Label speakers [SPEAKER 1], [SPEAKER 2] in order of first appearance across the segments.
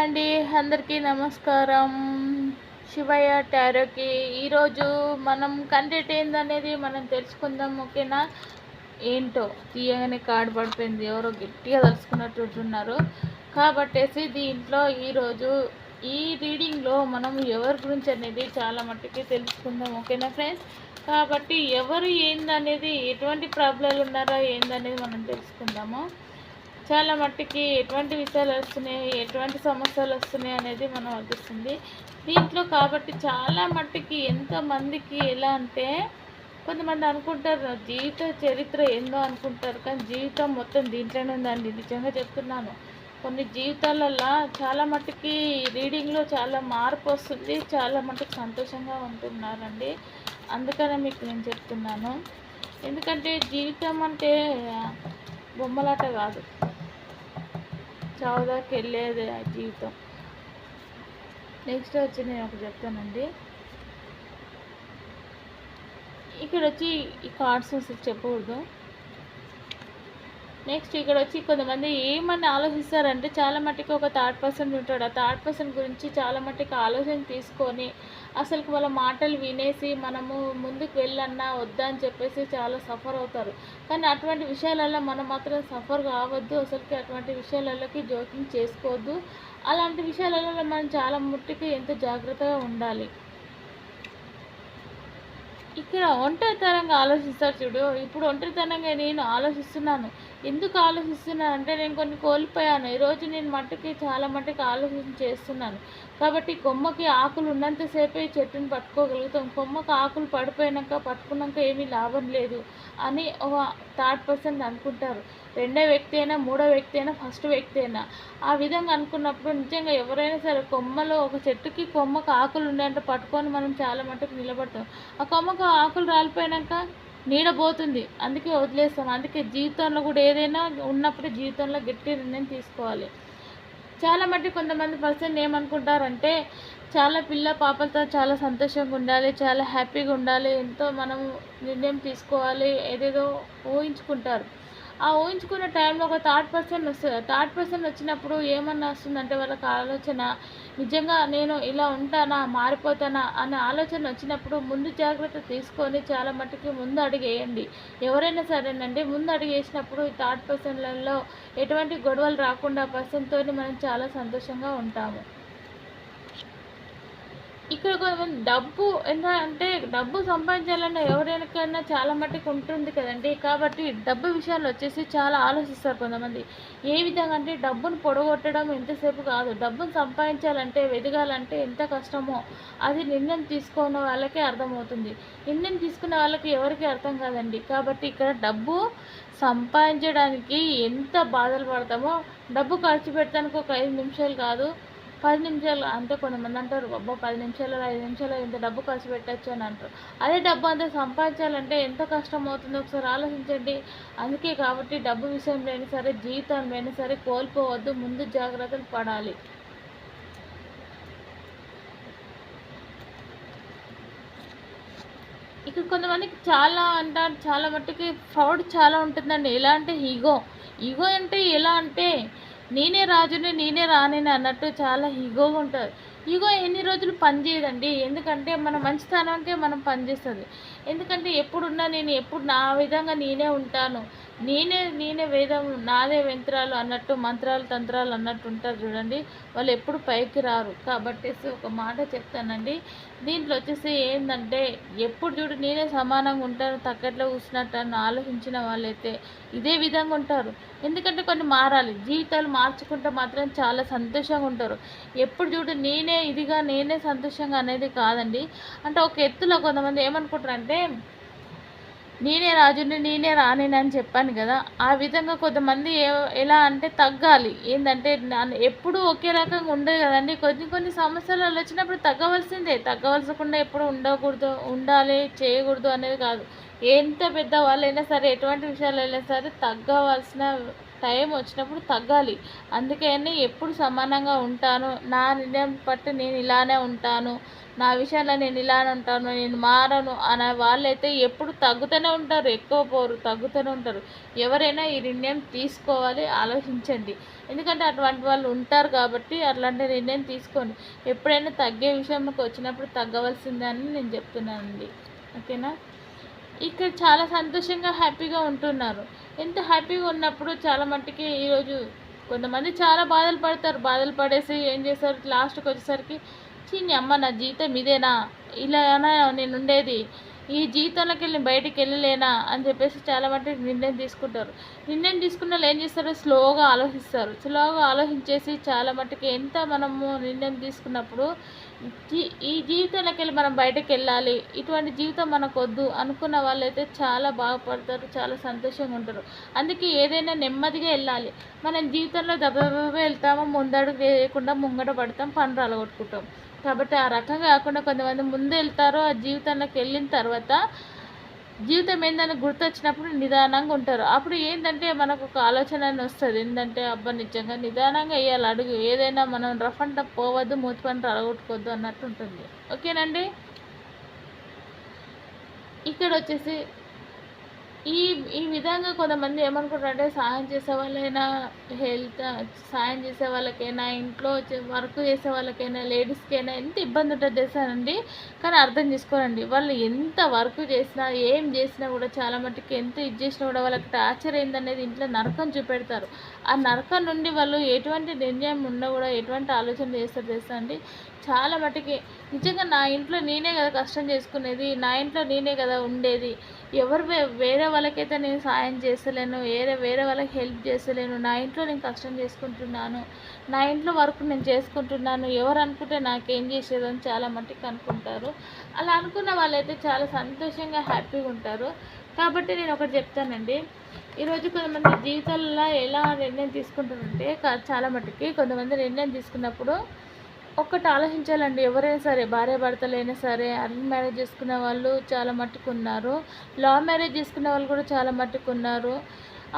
[SPEAKER 1] అండి అందరికీ నమస్కారం. శివయ్య టారోకి ఈరోజు మనం కంటెంట్ ఏందనేది మనం తెలుసుకుందాం ఓకేనా? ఏంటో? తీయగానే కార్డు పడిపోయింది. ఎవరో గట్టిగా తలుసుకున్నట్టు కాబట్టేసి దీంట్లో ఈరోజు ఈ రీడింగ్లో మనం ఎవరి గురించి అనేది చాలా మట్టుకి తెలుసుకుందాం ఓకేనా ఫ్రెండ్స్? కాబట్టి ఎవరు ఏందనేది ఎటువంటి ప్రాబ్లాలు ఉన్నారో ఏందనేది మనం తెలుసుకుందాము. చాలా మట్టుకి ఎటువంటి విషయాలు వస్తున్నాయి ఎటువంటి సమస్యలు వస్తున్నాయి అనేది మనం అనిపిస్తుంది దీంట్లో కాబట్టి చాలా మట్టుకి ఎంతమందికి ఎలా అంటే కొంతమంది అనుకుంటారు జీవిత చరిత్ర ఏందో అనుకుంటారు కానీ జీవితం మొత్తం దీంట్లోనే ఉందండి. నిజంగా చెప్తున్నాను. కొన్ని జీవితాలలో చాలా మట్టుకి రీడింగ్లో చాలా మార్పు వస్తుంది. చాలా మటుకు సంతోషంగా ఉంటున్నారండి. అందుకనే మీకు నేను చెప్తున్నాను. ఎందుకంటే జీవితం అంటే బొమ్మలాట కాదు. చావుదాకా వెళ్ళేది ఆ జీవితం. నెక్స్ట్ వచ్చి నేను ఒకటి చెప్తానండి. ఇక్కడ వచ్చి ఈ కార్డ్స్ అసలు చెప్పకూడదు. నెక్స్ట్ ఇక్కడ వచ్చి కొంతమంది ఏమని ఆలోచిస్తారంటే చాలా మట్టుకు ఒక థర్డ్ పర్సన్ ఉంటాడు. ఆ థర్డ్ పర్సన్ గురించి చాలా మట్టుకు ఆలోచన తీసుకొని అసలు వాళ్ళ మాటలు వినేసి మనము ముందుకు వెళ్ళన్నా వద్దా అని చెప్పేసి చాలా సఫర్ అవుతారు. కానీ అటువంటి విషయాలలో మనం మాత్రం సఫర్ కావద్దు. అసలుకి అటువంటి విషయాలలోకి జోకింగ్ చేసుకోవద్దు. అలాంటి విషయాలలో మనం చాలా ముట్టికి ఎంతో జాగ్రత్తగా ఉండాలి. ఇక్కడ ఒంటరితనంగా ఆలోచిస్తారు చూడు. ఇప్పుడు ఒంటరితనంగా నేను ఆలోచిస్తున్నాను. ఎందుకు ఆలోచిస్తున్నాను అంటే నేను కొన్ని కోల్పోయాను. ఈరోజు నేను మట్టుకి చాలా మట్టుకి ఆలోచన చేస్తున్నాను. కాబట్టి కొమ్మకి ఆకులు ఉన్నంతసేపే చెట్టుని పట్టుకోగలుగుతాం. కొమ్మకి ఆకులు పడిపోయాక పట్టుకున్నాక ఏమీ లాభం లేదు అని ఒక థర్డ్ పర్సన్ అనుకుంటారు. రెండో వ్యక్తి అయినా మూడో వ్యక్తి అయినా ఫస్ట్ వ్యక్తి అయినా. ఆ విధంగా అనుకున్నప్పుడు నిజంగా ఎవరైనా సరే కొమ్మలో ఒక చెట్టుకి కొమ్మకు ఆకులు ఉండేంత పట్టుకొని మనం చాలా మటుకు నిలబడతాం. ఆ కొమ్మకు ఆకులు రాలిపోయాక నీడబోతుంది అందుకే వదిలేస్తాం. అందుకే జీవితంలో కూడా ఏదైనా ఉన్నప్పుడు జీవితంలో గట్టి నిర్ణయం తీసుకోవాలి. చాలా మట్టి కొంతమంది పర్సన్ ఏమనుకుంటారంటే చాలా పిల్ల పాపలతో చాలా సంతోషంగా ఉండాలి చాలా హ్యాపీగా ఉండాలి ఎంతో మనం నిర్ణయం తీసుకోవాలి ఏదేదో ఊహించుకుంటారు. ఆ ఊహించుకున్న టైంలో ఒక థర్డ్ పర్సన్ వస్తుంది థర్డ్ పర్సన్ వచ్చినప్పుడు ఏమన్నా వస్తుందంటే వాళ్ళకి ఆలోచన నిజంగా నేను ఇలా ఉంటానా మారిపోతానా? అనే ఆలోచన వచ్చినప్పుడు ముందు జాగ్రత్త తీసుకొని చాలా మట్టుకి ముందు అడిగేయండి. ఎవరైనా సరేనండి ముందు అడిగేసినప్పుడు ఈ థర్డ్ పర్సన్లలో ఎటువంటి గొడవలు రాకుండా పర్సన్తో మనం చాలా సంతోషంగా ఉంటాము. ఇక్కడ కొంతమంది డబ్బు అంటే డబ్బు సంపాదించాలన్న ఎవరికైనా చాలా మట్టుకు ఉంటుంది కదండి. కాబట్టి డబ్బు విషయాలు వచ్చేసి చాలా ఆలోచిస్తారు కొంతమంది. ఏ విధంగా అంటే డబ్బును పొడగొట్టడం ఎంతసేపు కాదు. డబ్బును సంపాదించాలంటే వెదగాలంటే ఎంత కష్టమో అది నిర్ణయం తీసుకున్న వాళ్ళకే అర్థమవుతుంది. నిర్ణయం తీసుకున్న వాళ్ళకి ఎవరికి అర్థం కాదండి. కాబట్టి ఇక్కడ డబ్బు సంపాదించడానికి ఎంత బాధలు పడతామో డబ్బు ఖర్చు పెట్టడానికి ఒక ఐదు నిమిషాలు కాదు. పది నిమిషాలు అంటే కొంతమంది అంటారు అబ్బా పది నిమిషాలు ఐదు నిమిషాలు ఇంత డబ్బు ఖర్చు పెట్టచ్చు అని అంటారు. అదే డబ్బు అంతా సంపాదించాలంటే ఎంత కష్టం అవుతుందో? ఒకసారి ఆలోచించండి. అందుకే కాబట్టి డబ్బు విషయంలో అయినా సరే జీవితంలో అయినా సరే కోల్పోవద్దు. ముందు జాగ్రత్తలు పడాలి. ఇక్కడ కొంతమందికి చాలా అంటారు చాలా మట్టుకి ఫ్రౌడ్ చాలా ఉంటుందండి. ఎలా అంటే ఈగో. ఈగో అంటే ఎలా అంటే నేనే రాజుని నేనే రానిని అన్నట్టు చాలా ఈగో ఉంటుంది. ఈగో ఎన్ని రోజులు పనిచేయదండి ఎందుకంటే మన మంచితనంకే మనం పనిచేస్తుంది ఎందుకంటే ఎప్పుడున్నా నేను ఎప్పుడు నా విధంగా నేనే ఉంటాను. నేనే నేనే వేదం నాదే యంత్రాలు అన్నట్టు మంత్రాలు తంత్రాలు అన్నట్టు ఉంటారు చూడండి. వాళ్ళు ఎప్పుడు పైకి రారు. కాబట్టి ఒక మాట చెప్తానండి. దీంట్లో వచ్చేసి ఏంటంటే ఎప్పుడు చూడు నేనే సమానంగా ఉంటాను తగ్గట్లో కూర్చున్నట్టు అని ఆలోచించిన వాళ్ళైతే ఇదే విధంగా ఉంటారు. ఎందుకంటే కొన్ని మారాలి. జీవితాలు మార్చుకుంటే మాత్రం చాలా సంతోషంగా ఉంటారు. ఎప్పుడు చూడు నేనే ఇదిగా నేనే సంతోషంగా అనేది కాదండి. అంటే ఒక ఎత్తులో కొంతమంది ఏమనుకుంటారు అంటే నేనే రాజుని నేనే రానేనని అని చెప్పాను కదా. ఆ విధంగా కొంతమంది ఎలా అంటే తగ్గాలి. ఏంటంటే ఎప్పుడు ఒకే రకంగా ఉండదు కదండి. కొన్ని కొన్ని సమస్యలు వచ్చినప్పుడు తగ్గవలసిందే. తగ్గవలసకుండా ఎప్పుడు ఉండకూడదు ఉండాలి చేయకూడదు అనేది కాదు. ఎంత పెద్ద వాళ్ళైనా సరే ఎటువంటి విషయాలైనా సరే తగ్గవలసిన టైం వచ్చినప్పుడు తగ్గాలి. అందుకని ఎప్పుడు సమానంగా ఉంటాను. నా నిర్ణయం పట్టు నేను ఇలానే ఉంటాను. నా విషయంలో నేను ఇలానే ఉంటాను నేను మారను అనే వాళ్ళైతే ఎప్పుడు తగ్గుతూనే ఉంటారు ఎక్కువ పోరు తగ్గుతూనే ఉంటారు. ఎవరైనా ఈ నిర్ణయం తీసుకోవాలి ఆలోచించండి. ఎందుకంటే అటువంటి వాళ్ళు ఉంటారు కాబట్టి అట్లాంటి నిర్ణయం తీసుకోండి. ఎప్పుడైనా తగ్గే విషయంలోకి వచ్చినప్పుడు తగ్గవలసిందే అని నేను చెప్తున్నానండి. ఓకేనా? ఇక్కడ చాలా సంతోషంగా హ్యాపీగా ఉంటున్నారు. ఎంత హ్యాపీగా ఉన్నప్పుడు చాలా మట్టుకి ఈరోజు కొంతమంది చాలా బాధలు పడతారు. బాధలు పడేసి ఏం చేస్తారు? లాస్ట్కి వచ్చేసరికి చిన్ని అమ్మ నా జీవితం ఇదేనా? ఇలానా నేను ఉండేది. ఈ జీవితంలోకి వెళ్ళి బయటికి వెళ్ళలేనా? అని చెప్పేసి చాలా మటుకు నిర్ణయం తీసుకుంటారు. నిర్ణయం తీసుకున్న వాళ్ళు ఏం చేస్తారు? స్లోగా ఆలోచిస్తారు. స్లోగా ఆలోచించేసి చాలా మటుకు ఎంత మనము నిర్ణయం తీసుకున్నప్పుడు ఈ జీవితంలోకి వెళ్ళి మనం బయటకు వెళ్ళాలి ఇటువంటి జీవితం మనకు వద్దు అనుకున్న వాళ్ళైతే చాలా బాగుపడతారు చాలా సంతోషంగా ఉంటారు అందుకే ఏదైనా నెమ్మదిగా వెళ్ళాలి మనం జీవితంలో దెబ్బ వెళ్తామో ముందడుగు వేయకుండా ముంగట పడతాం పనులు అలగొట్టుకుంటాం కాబట్టి ఆ రకంగా కాకుండా కొంతమంది ముందు వెళ్తారో ఆ జీవితంలోకి వెళ్ళిన తర్వాత జీవితం ఏందని గుర్తొచ్చినప్పుడు నిదానంగా ఉంటారు. అప్పుడు ఏంటంటే మనకు ఒక ఆలోచన అని వస్తుంది. ఏంటంటే అబ్బా నిజంగా నిదానంగా వేయాలి. అడుగు. ఏదైనా మనం రఫ్ అండ్ టఫ్ పోవద్దు మూతి పని అడగొట్టుకోవద్దు అన్నట్టు ఉంటుంది. ఓకేనండి? ఇక్కడ వచ్చేసి ఈ ఈ విధంగా కొంతమంది ఏమనుకుంటారంటే సాయం చేసే వాళ్ళైనా హెల్త్ సాయం చేసే వాళ్ళకైనా ఇంట్లో వర్క్ చేసే వాళ్ళకైనా లేడీస్కైనా ఎంత ఇబ్బంది ఉంటుంది తెలుసానండి కానీ అర్థం చేసుకోరండి. వాళ్ళు ఎంత వర్క్ చేసినా ఏం చేసినా కూడా చాలా మట్టుకు ఎంత ఇది చేసినా కూడా వాళ్ళకి టార్చర్ ఏందనేది ఇంట్లో నరకం చూపెడతారు. ఆ నరకం నుండి వాళ్ళు ఎటువంటి నిర్ణయం ఉన్నా కూడా ఎటువంటి ఆలోచన చేస్తారు తెలుసా అండి? చాలా మట్టుకి నిజంగా నా ఇంట్లో నేనే కదా కష్టం చేసుకునేది నా ఇంట్లో నేనే కదా ఉండేది. ఎవరు వే- వేరే వాళ్ళకైతే నేను సాయం చేస్తలేను వేరే వేరే వాళ్ళకి హెల్ప్ చేస్తలేను. నా ఇంట్లో నేను కష్టం చేసుకుంటున్నాను. నా ఇంట్లో వర్క్ నేను చేసుకుంటున్నాను. ఎవరు అనుకుంటే నాకేం అని చాలా మట్టుకు అనుకుంటారు. అలా అనుకున్న వాళ్ళైతే చాలా సంతోషంగా హ్యాపీగా ఉంటారు. కాబట్టి నేను ఒకటి చెప్తానండి. ఈరోజు కొంతమంది జీవితాల్లో ఎలా నిర్ణయం తీసుకుంటారంటే క- చాలా మట్టుకి కొంతమంది నిర్ణయం తీసుకున్నప్పుడు ఒక్కటి ఆలోచించాలండి. ఎవరైనా సరే భార్య భర్తలైనా సరే అరేంజ్ మ్యారేజ్ చేసుకునే వాళ్ళు చాలా మట్టుకున్నారు. లా లవ్ మ్యారేజ్ చేసుకునే వాళ్ళు కూడా చాలా మట్టుకున్నారు.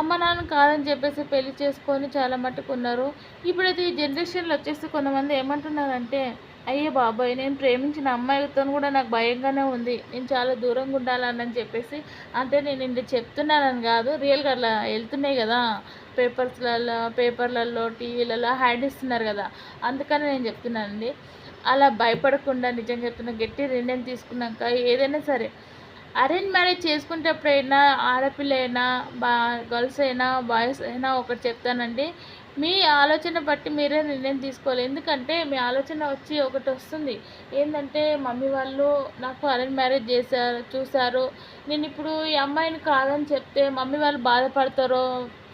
[SPEAKER 1] అమ్మ నాన్న కాదని చెప్పేసి పెళ్ళి చేసుకొని చాలా మట్టుకున్నారు. ఇప్పుడైతే ఈ జనరేషన్లో వచ్చేసి కొంతమంది ఏమంటున్నారంటే అయ్యే బాబాయ్ నేను ప్రేమించిన అమ్మాయితో కూడా నాకు భయంగానే ఉంది. నేను చాలా దూరంగా ఉండాలని చెప్పేసి అంటే నేను ఇంత చెప్తున్నానని కాదు రియల్గా అట్లా వెళ్తున్నాయి కదా. పేపర్స్లలో పేపర్లలో టీవీలలో హ్యాడ్ ఇస్తున్నారు కదా. అందుకని నేను చెప్తున్నానండి. అలా భయపడకుండా నిజంగా చెప్తున్నా గట్టి నిర్ణయం తీసుకున్నాక ఏదైనా సరే అరేంజ్ మ్యారేజ్ చేసుకునేటప్పుడైనా ఆడపిల్ల అయినా బా గర్ల్స్ అయినా బాయ్స్ అయినా ఒకటి చెప్తానండి. మీ ఆలోచన బట్టి మీరే నిర్ణయం తీసుకోవాలి. ఎందుకంటే మీ ఆలోచన వచ్చి ఒకటి వస్తుంది. ఏంటంటే మమ్మీ వాళ్ళు నాకు అరేంజ్ మ్యారేజ్ చేశారు చూశారు. నేను ఇప్పుడు ఈ అమ్మాయిని కాదని చెప్తే మమ్మీ వాళ్ళు బాధపడతారో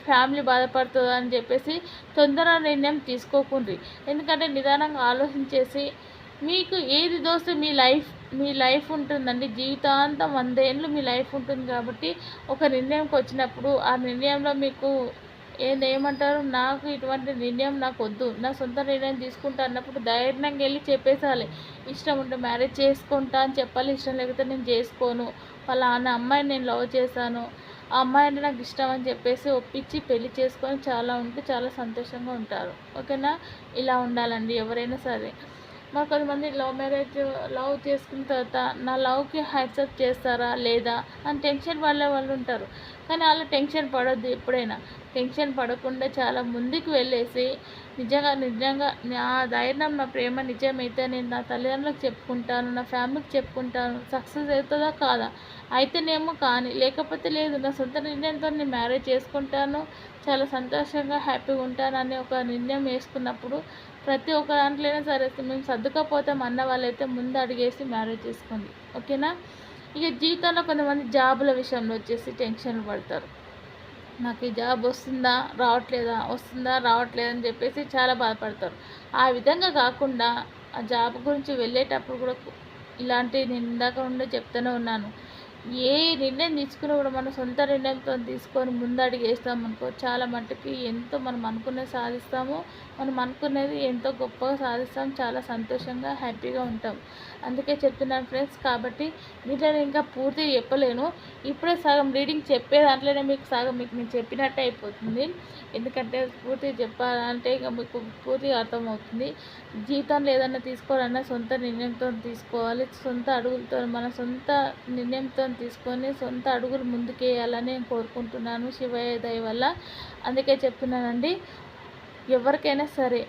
[SPEAKER 1] ఫ్యామిలీ బాధపడుతుందో అని చెప్పేసి తొందర నిర్ణయం తీసుకోకుండ్రి ఎందుకంటే నిదానంగా ఆలోచించేసి మీకు ఏది దోస్తే మీ లైఫ్ మీ లైఫ్ ఉంటుందండి. జీవితాంతం వందేళ్ళు మీ లైఫ్ ఉంటుంది కాబట్టి ఒక నిర్ణయంకి వచ్చినప్పుడు ఆ నిర్ణయంలో మీకు ఏది ఏమంటారు? నాకు ఇటువంటి నిర్ణయం నాకు వద్దు. నా సొంత నిర్ణయం తీసుకుంటా అన్నప్పుడు ధైర్యంగా వెళ్ళి చెప్పేసాలి. ఇష్టం ఉంటే మ్యారేజ్ చేసుకుంటా అని చెప్పాలి. ఇష్టం లేకపోతే నేను చేసుకోను. ఫలానా అమ్మాయిని నేను లవ్ చేశాను. ఆ అమ్మాయి అంటే నాకు ఇష్టం అని చెప్పేసి ఒప్పించి పెళ్ళి చేసుకొని చాలా ఉంటే చాలా సంతోషంగా ఉంటారు. ఓకేనా? ఇలా ఉండాలండి ఎవరైనా సరే. మరి కొంతమంది లవ్ మ్యారేజ్ లవ్ చేసుకున్న తర్వాత నా లవ్కి హ్యాక్సెప్ట్ చేస్తారా లేదా అని టెన్షన్ వాళ్ళే వాళ్ళు ఉంటారు. కానీ వాళ్ళు టెన్షన్ పడొద్దు ఎప్పుడైనా. టెన్షన్ పడకుండా చాలా ముందుకు వెళ్ళేసి నిజంగా నిజంగా నా ధైర్యం నా ప్రేమ నిజమైతే నేను నా తల్లిదండ్రులకు చెప్పుకుంటాను నా ఫ్యామిలీకి చెప్పుకుంటాను. సక్సెస్ అవుతుందా కాదా? అయితేనేమో కానీ లేకపోతే లేదు. నా సొంత నిర్ణయంతో నేను మ్యారేజ్ చేసుకుంటాను. చాలా సంతోషంగా హ్యాపీగా ఉంటాను అనే ఒక నిర్ణయం వేసుకున్నప్పుడు ప్రతి ఒక్క దాంట్లోనే సరే మేము సర్దుకపోతాం అన్న వాళ్ళైతే ముందు అడిగేసి మ్యారేజ్ చేసుకోండి. ఓకేనా? ఇక జీవితంలో కొంతమంది జాబుల విషయంలో వచ్చేసి టెన్షన్ పడతారు. నాకు ఈ జాబ్ వస్తుందా రావట్లేదా వస్తుందా రావట్లేదా అని చెప్పేసి చాలా బాధపడతారు. ఆ విధంగా కాకుండా ఆ జాబ్ గురించి వెళ్ళేటప్పుడు కూడా ఇలాంటి నేను ఇందాక ఉండే చెప్తూనే ఉన్నాను. ఏ నిర్ణయం తీసుకున్నా కూడా మన సొంత నిర్ణయంతో తీసుకొని ముందడుగు వేస్తాం అనుకో చాలా మట్టుకి ఎంతో మనం అనుకున్నది సాధిస్తాము. మనం అనుకునేది ఎంతో గొప్పగా సాధిస్తాం. చాలా సంతోషంగా హ్యాపీగా ఉంటాం. అందుకే చెప్తున్నాను ఫ్రెండ్స్. కాబట్టి దీంట్లో నేను ఇంకా పూర్తిగా చెప్పలేను. ఇప్పుడే సగం రీడింగ్ చెప్పే దాంట్లోనే మీకు సగం మీకు నేను చెప్పినట్టే అయిపోతుంది. ఎందుకంటే పూర్తిగా చెప్పాలంటే ఇక మీకు పూర్తిగా అర్థమవుతుంది. జీవితంలో ఏదైనా తీసుకోవాలన్నా సొంత నిర్ణయంతో తీసుకోవాలి. సొంత అడుగులతో మన సొంత నిర్ణయంతో తీసుకొని సొంత అడుగులు ముందుకేయాలని నేను కోరుకుంటున్నాను. శివయ్య దయ వల్ల అందుకే చెప్తున్నానండి. ఎవరికైనా సరే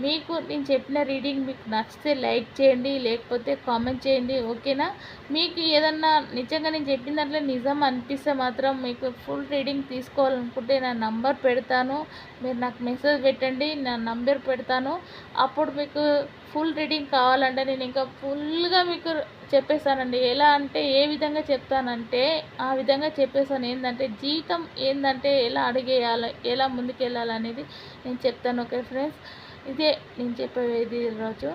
[SPEAKER 1] మీకు నేను చెప్పిన రీడింగ్ మీకు నచ్చితే లైక్ చేయండి లేకపోతే కామెంట్ చేయండి ఓకేనా? మీకు ఏదన్నా నిజంగా నేను చెప్పిన దాంట్లో నిజం అనిపిస్తే మాత్రం మీకు ఫుల్ రీడింగ్ తీసుకోవాలనుకుంటే నా నంబర్ పెడతాను. మీరు నాకు మెసేజ్ పెట్టండి నా నంబర్ పెడతాను. అప్పుడు మీకు ఫుల్ రీడింగ్ కావాలంటే నేను ఇంకా ఫుల్గా మీకు చెప్పేస్తానండి. ఎలా అంటే ఏ విధంగా చెప్తానంటే ఆ విధంగా చెప్పేస్తాను. ఏంటంటే జీవితం ఏంటంటే ఎలా అడిగేయాలి ఎలా ముందుకెళ్ళాలి అనేది నేను చెప్తాను. Okay friends? ఇదే నేను చెప్పేది రోజు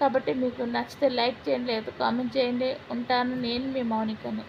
[SPEAKER 1] కాబట్టి మీకు నచ్చితే లైక్ చేయండి లేదా కామెంట్ చేయండి. ఉంటాను నేను మీ మౌనికని.